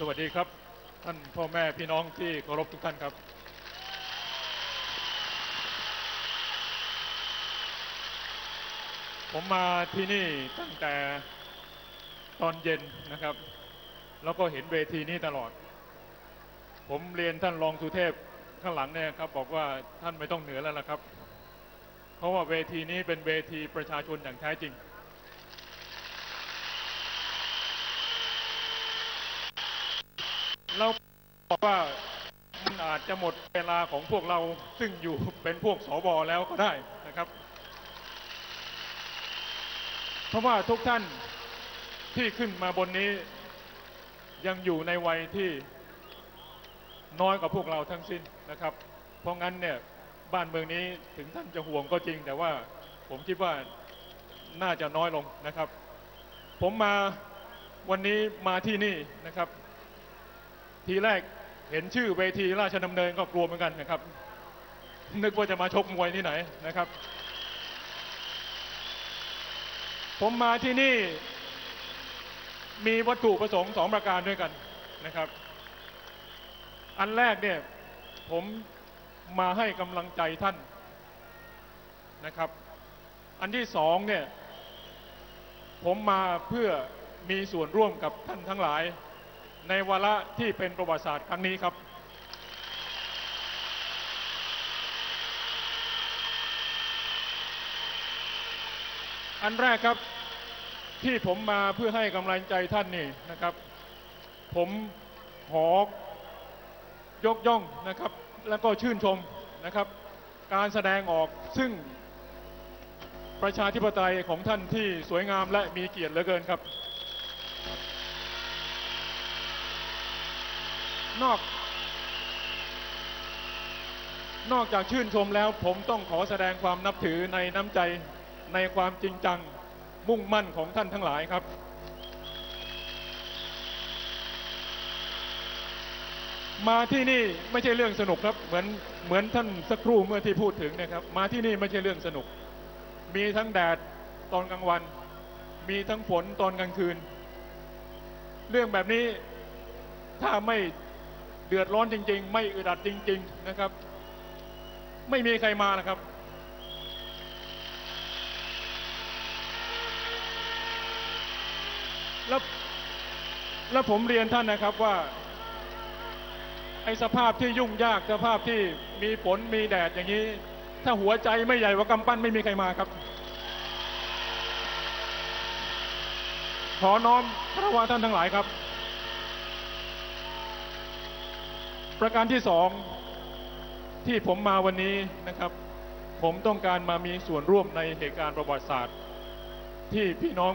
สวัสดีครับ ท่านพ่อแม่พี่น้องที่เคารพทุกท่านครับ ผมมาที่นี่ตั้งแต่ตอนเย็นนะครับ แล้วก็เห็นเวทีนี้ตลอด ผมเรียนท่านรองสุเทพข้างหลังเนี่ยครับ บอกว่าท่านไม่ต้องเหนือแล้วละครับ เพราะว่าเวทีนี้เป็นเวทีประชาชนอย่างแท้จริง แล้วบอก ว่ามันอาจจะหมดเวลาของพวกเราซึ่งอยู่เป็นพวกสวแล้วก็ได้นะครับ เพราะว่าทุกท่านที่ขึ้นมาบนนี้ ยังอยู่ในวัยที่น้อยกว่าพวกเราทั้งสิ้นนะครับ เพราะงั้นเนี่ยบ้านเมืองนี้ถึงท่านจะห่วงก็จริง แต่ว่าผมคิดว่าน่าจะน้อยลงนะครับ ผมมาวันนี้มาที่นี่นะครับ ทีแรก เห็นชื่อเวทีราชดำเนินก็กลัวเหมือนกันนะครับ นึกว่าจะมาชกมวยที่ไหนนะครับ ผมมาที่นี่มีวัตถุประสงค์สองประการด้วยกันนะครับ อันแรกเนี่ยผมมาให้กำลังใจท่านนะครับ อันที่สองเนี่ยผมมาเพื่อมีส่วนร่วมกับท่านทั้งหลาย ในวาระที่เป็นประวัติศาสตร์ครั้งนี้ครับ อันแรกครับที่ผมมาเพื่อให้กำลังใจท่านนี่นะครับ ผมขอยกย่องนะครับ แล้วก็ชื่นชมนะครับ การแสดงออกซึ่งประชาธิปไตยของท่านที่สวยงามและมีเกียรติเหลือเกินครับ นอก นอกจากชื่นชมแล้ว ผมต้องขอแสดงความนับถือในน้ำใจในความจริงจังมุ่งมั่นของท่านทั้งหลายครับ มาที่นี่ไม่ใช่เรื่องสนุกครับ เหมือนเหมือนท่านสักครู่เมื่อที่พูดถึงนะครับ มาที่นี่ไม่ใช่เรื่องสนุก มีทั้งแดดตอนกลางวัน มีทั้งฝนตอนกลางคืน เรื่องแบบนี้ถ้าไม่ เดือดร้อนจริง ๆ ไม่อึดอัดจริง ๆ นะครับ ไม่มีใครมานะครับ แล้วแล้วผมเรียนท่านนะครับว่า ไอ้สภาพที่ยุ่งยากสภาพที่มีฝนมีแดดอย่างนี้ ถ้าหัวใจไม่ใหญ่กว่ากำปั้นไม่มีใครมาครับ ขอน้อมพระวาท่านทั้งหลายครับ ประการที่สองที่ผมมาวันนี้นะครับ ผมต้องการมามีส่วนร่วมในเหตุการณ์ประวัติศาสตร์ ที่พี่น้อง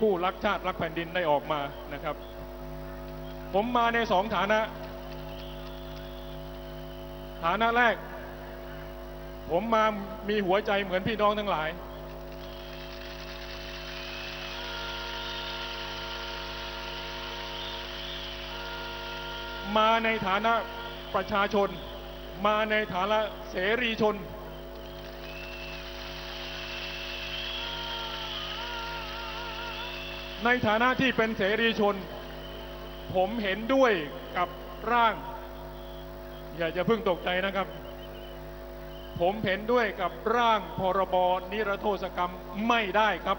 ผู้รักชาติรักแผ่นดินได้ออกมานะครับ ผมมาในสองฐานะ ฐานะแรก ผมมามีหัวใจเหมือนพี่น้องทั้งหลาย มาในฐานะประชาชน มาในฐานะเสรีชน ในฐานะที่เป็นเสรีชน ผมเห็นด้วยกับร่าง อย่าจะเพิ่งตกใจนะครับ ผมเห็นด้วยกับร่างพรบนิรโทษกรรมไม่ได้ครับ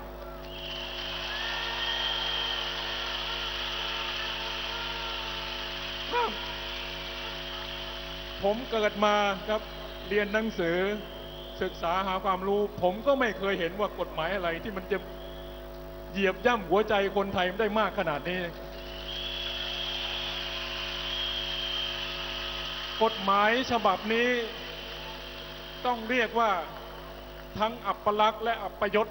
ผมเกิดมาครับเรียนหนังสือศึกษาหาความรู้ ผมก็ไม่เคยเห็นว่ากฎหมายอะไรที่มันจะเหยียบย่ำหัวใจคนไทยได้มากขนาดนี้ กฎหมายฉบับนี้ ต้องเรียกว่าทั้งอัปลักษณ์และอัปยศ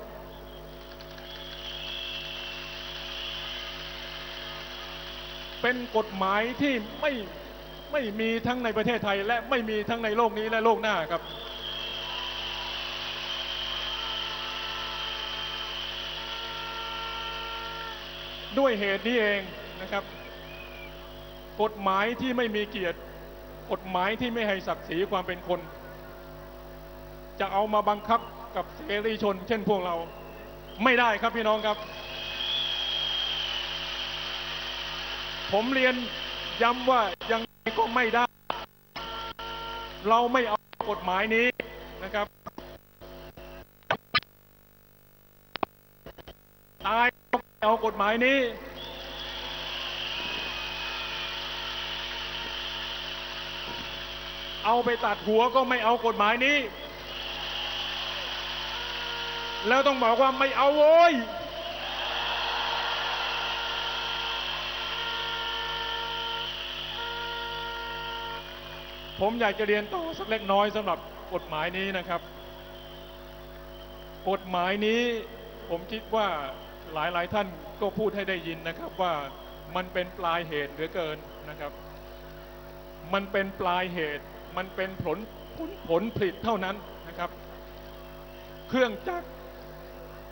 เป็นกฎหมายที่ไม่ ไม่มีทั้งในประเทศไทย และไม่มีทั้งในโลกนี้และโลกหน้าครับ ด้วยเหตุนี้เองนะครับ กฎหมายที่ไม่มีเกียรติ กฎหมายที่ไม่ให้ศักดิ์ศรีความเป็นคน จะเอามาบังคับกับเสรีชน เช่นพวกเราไม่ได้ครับพี่น้องครับ ผมเรียนย้ำว่ายังไง ก็ไม่ได้ เราไม่เอากฎหมายนี้นะครับ ตายเอากฎหมายนี้ เอาไปตัดหัวก็ไม่เอากฎหมายนี้ แล้วต้องบอกว่าไม่เอาโว้ย ผมอยากจะเรียนต่อสักเล็กน้อยสำหรับกฎหมายนี้นะครับ กฎหมายนี้ผมคิดว่าหลายๆท่านก็พูดให้ได้ยินนะครับว่ามันเป็นปลายเหตุเหลือเกินนะครับ มันเป็นปลายเหตุ มันเป็นผลผลผลผลิตเท่านั้นนะครับ เครื่องจักร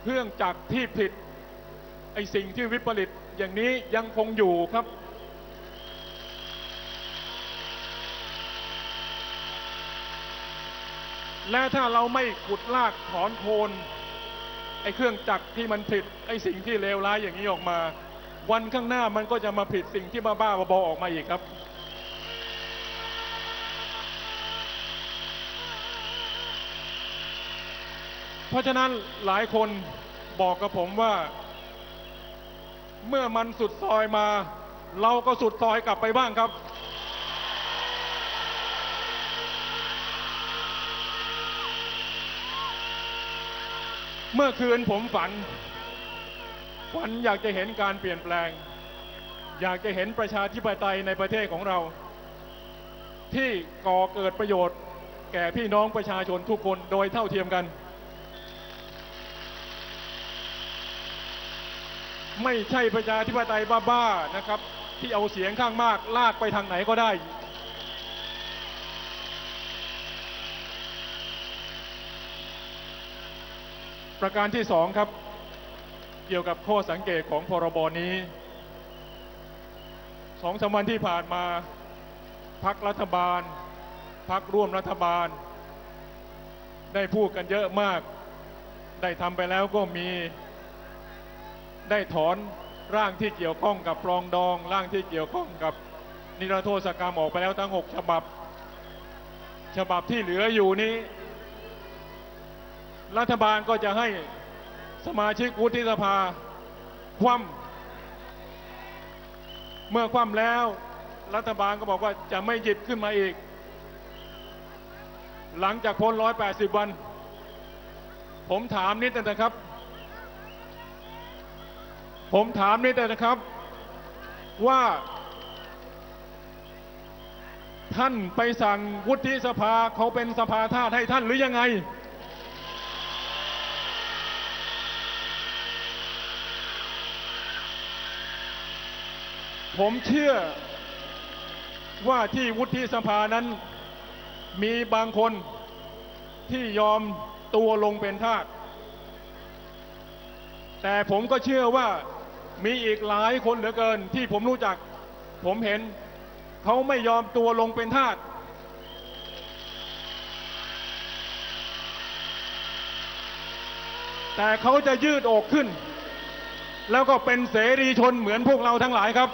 เครื่องจักรที่ผลิตไอสิ่งที่วิปริตอย่างนี้ยังคงอยู่ครับ และถ้าเราไม่ขุดลากถอนโคนไอ้เครื่องจักรที่มันผลิตไอ้สิ่งที่เลวร้ายอย่างนี้ออกมา วันข้างหน้ามันก็จะมาผลิตสิ่งที่บ้าๆบอๆออกมาอีกครับ เพราะฉะนั้นหลายคนบอกกับผมว่า เมื่อมันสุดซอยมา เราก็สุดซอยกลับไปบ้างครับ เมื่อคืนผมฝัน ฝันอยากจะเห็นการเปลี่ยนแปลง อยากจะเห็นประชาธิปไตยในประเทศของเรา ที่ก่อเกิดประโยชน์ แก่พี่น้องประชาชนทุกคนโดยเท่าเทียมกัน ไม่ใช่ประชาธิปไตยบ้าๆนะครับ ที่เอาเสียงข้างมากลากไปทางไหนก็ได้ ประการที่สองครับ เกี่ยวกับข้อสังเกตของพรบนี้สองสามวันที่ผ่านมาพักรัฐบาลพักร่วมรัฐบาล ได้พูดกันเยอะมาก ได้ทำไปแล้วก็มี ได้ถอนร่างที่เกี่ยวข้องกับปรองดอง ร่างที่เกี่ยวข้องกับนิรโทษกรรมออกไปแล้วทั้ง 6 ฉบับ ฉบับที่เหลืออยู่นี้ รัฐบาลก็จะให้สมาชิกวุฒิสภาคว่ำเมื่อคว่ำแล้ว รัฐบาลก็บอกว่าจะไม่หยิบขึ้นมาอีก หลังจากพ้น 180 วัน ผมถามนิดนะครับ ผมถามนิดนะครับว่าท่านไปสั่งวุฒิสภาเขาเป็นสภาทาสให้ท่านหรือยังไง ผมเชื่อว่าที่วุฒิสภานั้นมีบางคนที่ยอมตัวลงเป็นทาส แต่ผมก็เชื่อว่ามีอีกหลายคนเหลือเกินที่ผมรู้จัก ผมเห็นเขาไม่ยอมตัวลงเป็นทาส แต่เขาจะยืดอกขึ้น แล้วก็เป็นเสรีชนเหมือนพวกเราทั้งหลายครับ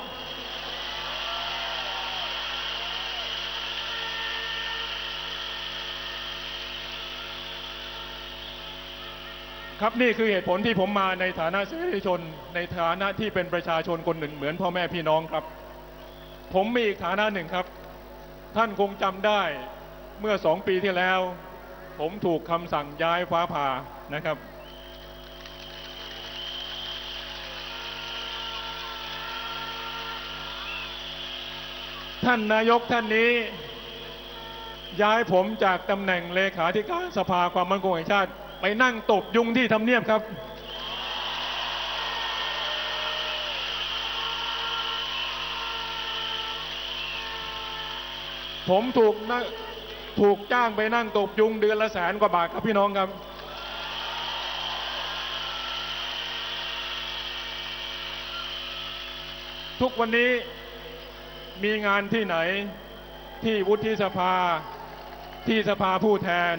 ครับนี่คือเหตุผลที่ผมมาในฐานะเสรีชน ในฐานะที่เป็นประชาชนคนหนึ่งเหมือนพ่อแม่พี่น้องครับ ผมมีอีกฐานะหนึ่งครับ ท่านคงจำได้เมื่อสองปีที่แล้ว ผมถูกคำสั่งย้ายฟ้าผ่านะครับ ท่านนายกท่านนี้ย้ายผมจากตำแหน่งเลขาธิการสภาความมั่นคงแห่งชาติ ไปนั่งตบยุงที่ทำเนียบครับ ผมถูกนะถูกจ้างไปนั่งตบยุงเดือนละแสนกว่าบาทครับพี่น้องครับ ทุกวันนี้มีงานที่ไหนที่วุฒิสภาที่สภาผู้แทน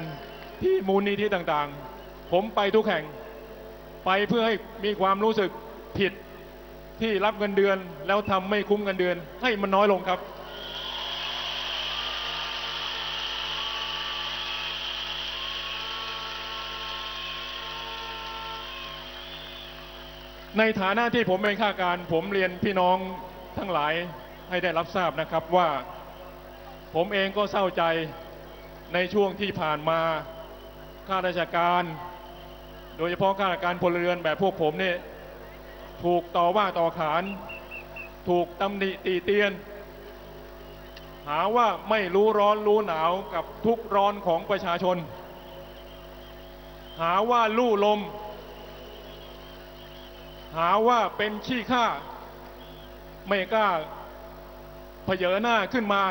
ที่มูลนิธิต่างๆ ผมไปทุกแห่ง ไปเพื่อให้มีความรู้สึกผิดที่รับเงินเดือน แล้วทำไม่คุ้มเงินเดือน ให้มันน้อยลงครับ ในฐานะที่ผมเป็นข้าการ ผมเรียนพี่น้องทั้งหลายให้ได้รับทราบนะครับว่า ผมเองก็เศร้าใจในช่วงที่ผ่านมาข้าราชการ โดยเฉพาะข้าราชการพลเรือนแบบพวกผมเนี่ยถูกต่อว่าต่อขาน ถูกตำหนิตีเตียน หาว่าไม่รู้ร้อนรู้หนาวกับทุกร้อนของประชาชน หาว่าลู่ลม หาว่าเป็นขี้ข้าไม่กล้าเผยหน้าขึ้นมา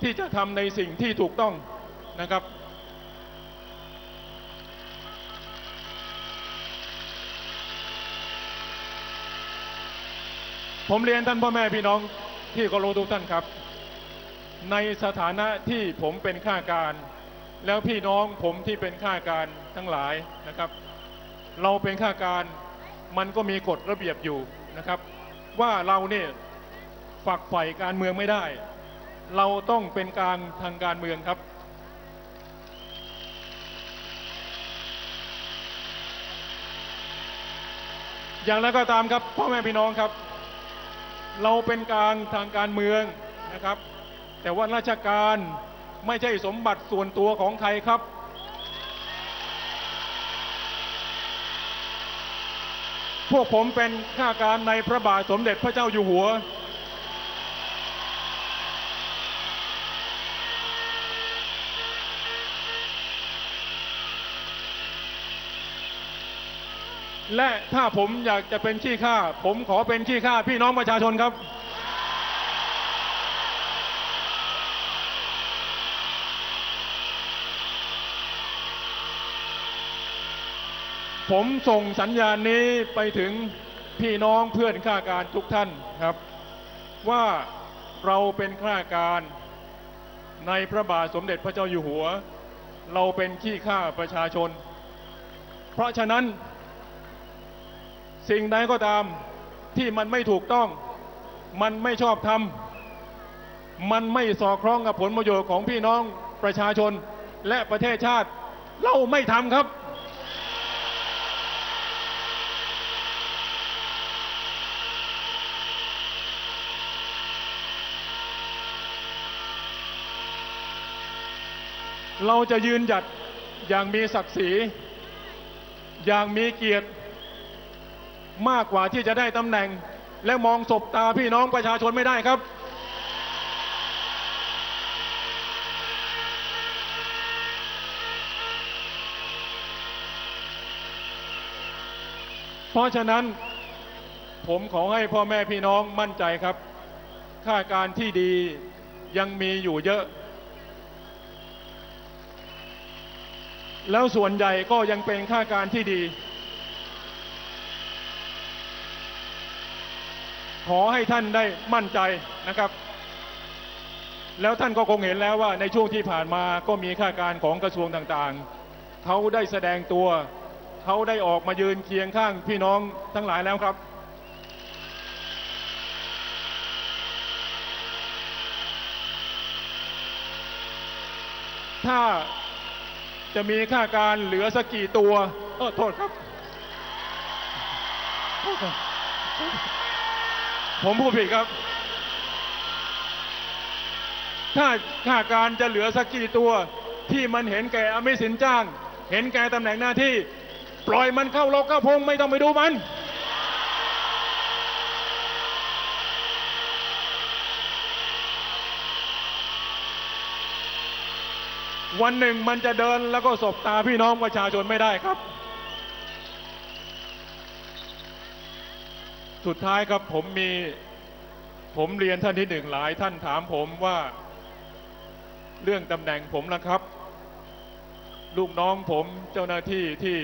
ที่จะทำในสิ่งที่ถูกต้องนะครับ ผมเรียนท่านพ่อแม่พี่น้องที่เคารพทุกท่านครับ ในสถานะที่ผมเป็นข้าการ แล้วพี่น้องผมที่เป็นข้าการทั้งหลายนะครับ เราเป็นข้าการมันก็มีกฎระเบียบอยู่นะครับ ว่าเราเนี่ยฝักใฝ่การเมืองไม่ได้ เราต้องเป็นกลางทางการเมืองครับ อย่างไรก็ตามครับพ่อแม่พี่น้องครับ เราเป็นการทางการเมืองนะครับ แต่ว่าราชการไม่ใช่สมบัติส่วนตัวของใครครับ พวกผมเป็นข้าการในพระบาทสมเด็จพระเจ้าอยู่หัว และถ้าผมอยากจะเป็นขี้ข้า ผมขอเป็นขี้ข้าพี่น้องประชาชนครับ ผมส่งสัญญาณนี้ไปถึงพี่น้องเพื่อนข้าการทุกท่านครับ ว่าเราเป็นข้าการในพระบาทสมเด็จพระเจ้าอยู่หัว เราเป็นขี้ข้าประชาชน เพราะฉะนั้น สิ่งใดก็ตามที่มันไม่ถูกต้อง มันไม่ชอบธรรมมันไม่สอดคล้องกับผลประโยชน์ของพี่น้องประชาชนและประเทศชาติ เราไม่ทำครับ เราจะยืนหยัดอย่างมีศักดิ์ศรี อย่างมีเกียรติ มากกว่าที่จะได้ตำแหน่ง และมองศบตาพี่น้องประชาชนไม่ได้ครับ เพราะฉะนั้นผมขอให้พ่อแม่พี่น้องมั่นใจครับ ข้าการที่ดียังมีอยู่เยอะ แล้วส่วนใหญ่ก็ยังเป็นข้าการที่ดี ขอให้ท่านได้มั่นใจนะครับ แล้วท่านก็คงเห็นแล้วว่าในช่วงที่ผ่านมาก็มีข้าการของกระทรวงต่างๆ เขาได้แสดงตัว เขาได้ออกมายืนเคียงข้างพี่น้องทั้งหลายแล้วครับ ถ้าจะมีค่าการเหลือสักกี่ตัว เออโทษครับโทษครับ ผมพูดผิดครับ ถ้าค่าการจะเหลือสักกี่ตัวที่มันเห็นแก่อมิสินจ้าง เห็นแก่ตำแหน่งหน้าที่ ปล่อยมันเข้าโลกเข้าพงไม่ต้องไปดูมัน วันหนึ่งมันจะเดินแล้วก็สบตาพี่น้องประชาชนไม่ได้ครับ สุดท้ายครับผมมีผมเรียนท่านที่หนึ่งหลายท่านถามผมว่า เรื่องตำแหน่งผมนะครับ ลูกน้องผมเจ้าหน้าที่ที่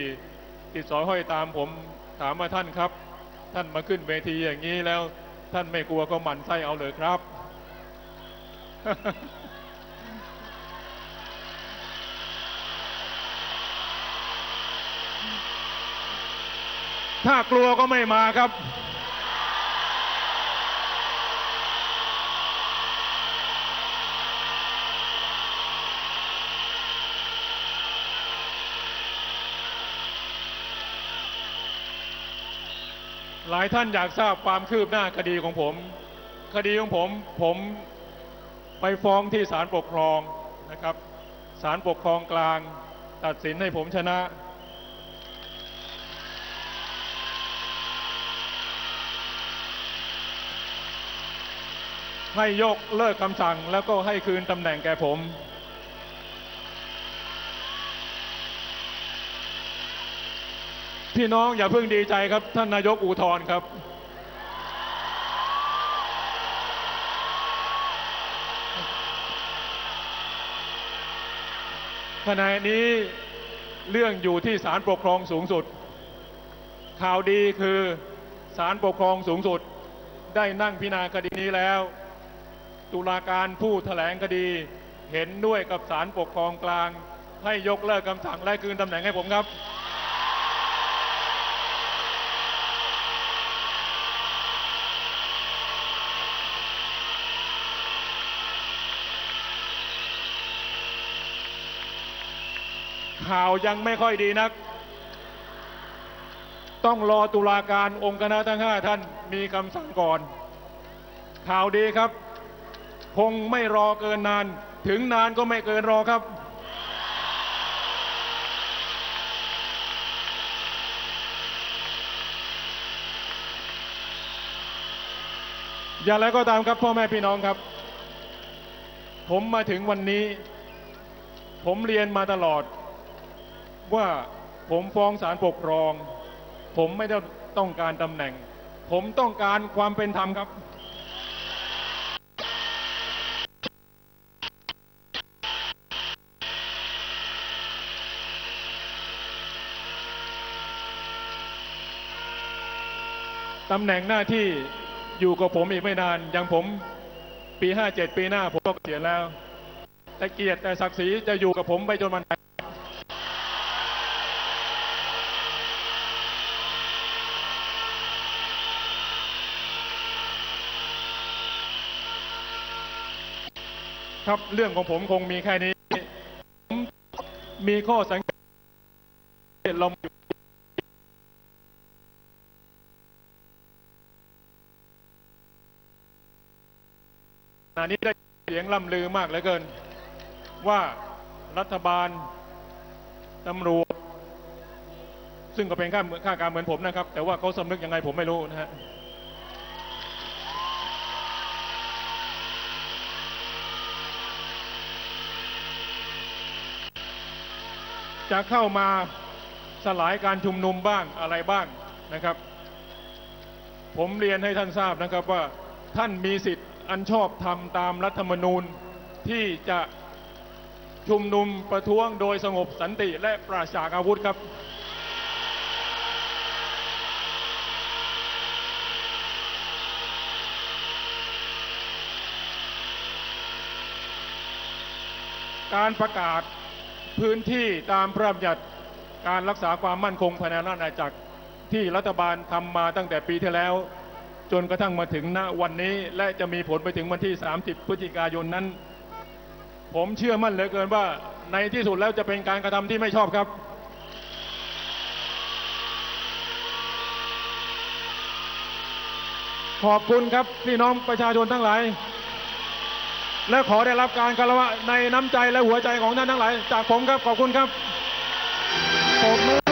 ติดสอยห้อยตามผมถามมาท่านครับ ท่านมาขึ้นเวทีอย่างนี้แล้ว ท่านไม่กลัวก็หมั่นไส้เอาเลยครับ ถ้ากลัวก็ไม่มาครับ หลายท่านอยากทราบความคืบหน้าคดีของผม คดีของผมผมไปฟ้องที่ศาลปกครองนะครับศาลปกครองกลาง ตัดสินให้ผมชนะ ให้ยกเลิกคำสั่งแล้วก็ให้คืนตำแหน่งแก่ผม พี่น้องอย่าเพิ่งดีใจครับ ท่านนายกอุทธรณ์ครับ ขณะนี้เรื่องอยู่ที่ศาลปกครองสูงสุด ข่าวดีคือศาลปกครองสูงสุด ได้นั่งพิจารณาคดีนี้แล้ว ตุลาการผู้แถลงคดีเห็นด้วยกับศาลปกครองกลาง ให้ยกเลิกคำสั่งและคืนตำแหน่งให้ผมครับ ข่าวยังไม่ค่อยดีนัก ต้องรอตุลาการองค์คณะทั้งห้าท่านมีคำสั่งก่อน ข่าวดีครับ คงไม่รอเกินนาน ถึงนานก็ไม่เกินรอครับ อย่างไรก็ตามครับพ่อแม่พี่น้องครับ ผมมาถึงวันนี้ผมเรียนมาตลอด ว่าผมฟ้องศาลปกครอง ผมไม่ได้ต้องการตำแหน่ง ผมต้องการความเป็นธรรมครับ ตำแหน่งหน้าที่อยู่กับผมอีกไม่นานอย่างผมปี 57 ปีหน้าผมก็เกษียณแล้ว แต่เกียรติแต่ศักดิ์ศรีจะอยู่กับผมไปจนวันตาย ครับเรื่องของผมคงมีแค่นี้ผมมีข้อสังเกตเราขณะนี้ได้เสียงล่ำลือมากเหลือเกิน ว่ารัฐบาลตำรวจซึ่งก็เป็นข้าข้าการเหมือนผมนะครับ แต่ว่าเขาสำนึกยังไงผมไม่รู้นะฮะ จะเข้ามาสลายการชุมนุมบ้างอะไรบ้างนะครับ ผมเรียนให้ท่านทราบนะครับว่าท่านมีสิทธิ์อันชอบธรรมตามรัฐธรรมนูญที่จะชุมนุมประท้วงโดยสงบสันติและปราศจากอาวุธครับ การประกาศ พื้นที่ตามพระราชบัญญัติการรักษาความมั่นคงภายในราชอาณาจักรที่รัฐบาลทำมาตั้งแต่ปีที่แล้ว จนกระทั่งมาถึงณวันนี้ และจะมีผลไปถึงวันที่ 30 พฤศจิกายนนั้น ผมเชื่อมั่นเหลือเกินว่าในที่สุดแล้วจะเป็นการกระทำที่ไม่ชอบครับ ขอบคุณครับพี่น้องประชาชนทั้งหลาย และขอได้รับการกระวะในน้ำใจและหัวใจของท่านทั้งหลาย จากผมครับขอบคุณครับผม